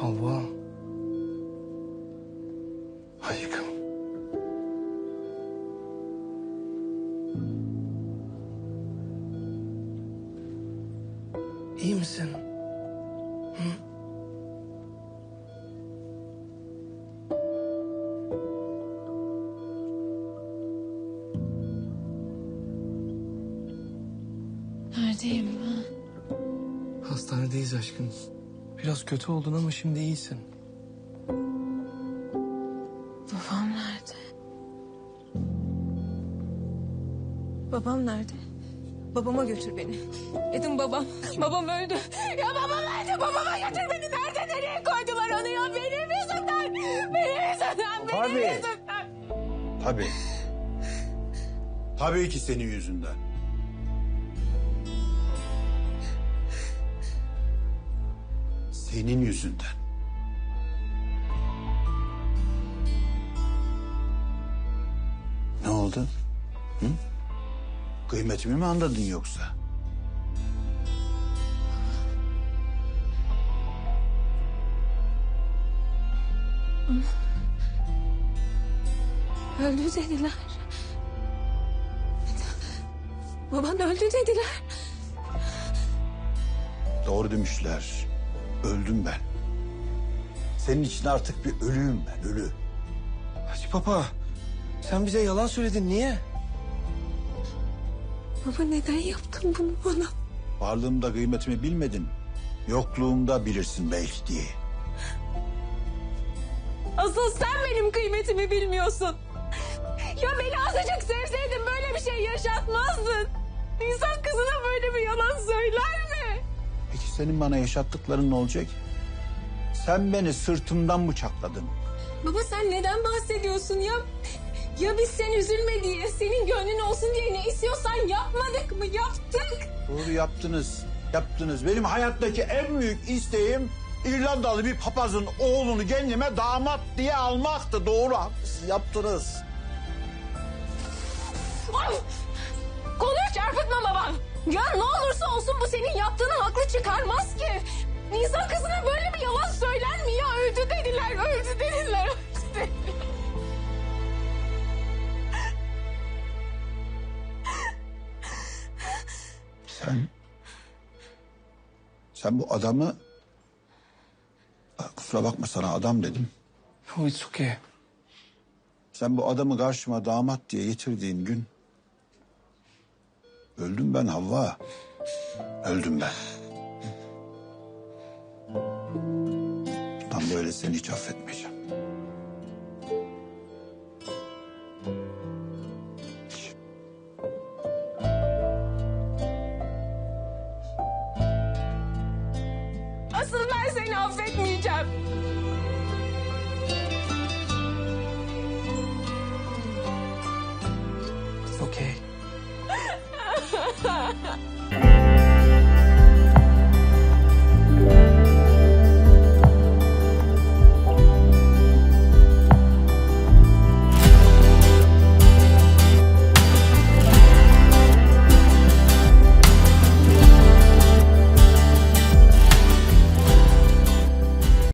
Havva. Aşkım. İyi misin? Neredeyim ben? Hastanedeyiz aşkım. Biraz kötü oldun ama şimdi iyisin. Babam nerede? Babam nerede? Babama götür beni. Dedim babam. Babam öldü. Ya babam nerede? Babama götür beni. Nerede? Nereye koydular onu ya? Benim yüzümden. Benim yüzümden. Benim Tabii. yüzümden. Tabii. Tabii ki senin yüzünden. Senin yüzünden. Ne oldu? Hı? Kıymetimi mi anladın yoksa? Öldü dediler. Baban öldü dediler. Doğru demişler. Öldüm ben. Senin için artık bir ölüyüm ben, ölü. Hacı Papa. Sen bize yalan söyledin. Niye? Baba neden yaptın bunu bana? Varlığımda kıymetimi bilmedin. Yokluğumda bilirsin belki diye. Asıl sen benim kıymetimi bilmiyorsun. Ya beni azıcık sevseydin böyle bir şey yaşatmazdın. İnsan kızına böyle bir yalan söyler mi? Senin bana yaşattıkların ne olacak? Sen beni sırtımdan bıçakladın. Baba sen neden bahsediyorsun ya? Ya biz sen üzülme diye, senin gönlün olsun diye ne istiyorsan yapmadık mı? Yaptık. Doğru yaptınız. Yaptınız. Benim hayattaki en büyük isteğim İrlandalı bir papazın oğlunu kendime damat diye almaktı. Doğru. Siz yaptınız. Ay! Konuyu çarpıtma babam. Ya ne olursa olsun bu senin çıkarmaz ki. İnsan kızına böyle bir yalan söyler mi ya? Öldü dediler, öldü dediler, öldü dediler. Sen... Sen bu adamı... Kusura bakma sana adam dedim. Oh, it's okay. Sen bu adamı karşıma damat diye getirdiğin gün... Öldüm ben Havva. Öldüm ben. Ben böyle seni hiç affetmeyeceğim. Asıl ben seni affetmeyeceğim. It's okay.